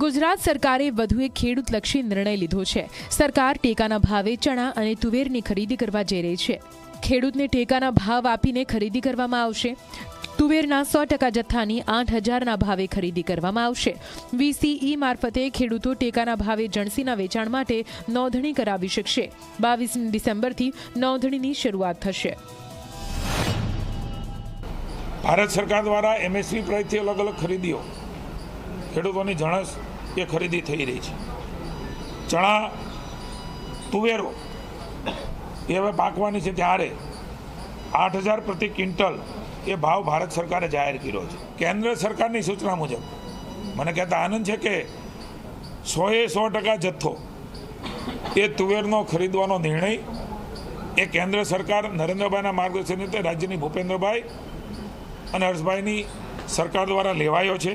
ગુજરાત સરકારે વધુ એક ખેડૂતલક્ષી નિર્ણય લીધો છે. સરકાર ટેકાના ભાવે ચણા અને તુવેરની ખરીદી કરવા જઈ રહી છે. ખેડૂતને ટેકાના ભાવ આપીને ખરીદી કરવામાં આવશે. તુવેરના સો ટકા જથ્થાની આઠ હજારના ભાવે ખરીદી કરવામાં આવશે. વીસીઈ મારફતે ખેડૂતો ટેકાના ભાવે જણસીના વેચાણ માટે નોંધણી કરાવી શકશે. બાવીસ ડિસેમ્બરથી નોંધણીની શરૂઆત થશે. ભારત સરકાર દ્વારા એમએસપી પ્રાઇસથી અલગ અલગ ખરીદીઓ ખેડૂતોની જણસ એ ખરીદી થઈ રહી છે. ચણા તુવેરો એ હવે પાકવાની છે ત્યારે આઠ હજાર પ્રતિ ક્વિન્ટલ એ ભાવ ભારત સરકારે જાહેર કર્યો છે. કેન્દ્ર સરકારની સૂચના મુજબ. મને કહેતા આનંદ છે કે સોએ સો ટકા જથ્થો એ તુવેરનો ખરીદવાનો નિર્ણય એ કેન્દ્ર સરકાર નરેન્દ્રભાઈના માર્ગદર્શન રીતે રાજ્યની ભૂપેન્દ્રભાઈ અને હર્ષભાઈની સરકાર દ્વારા લેવાયો છે.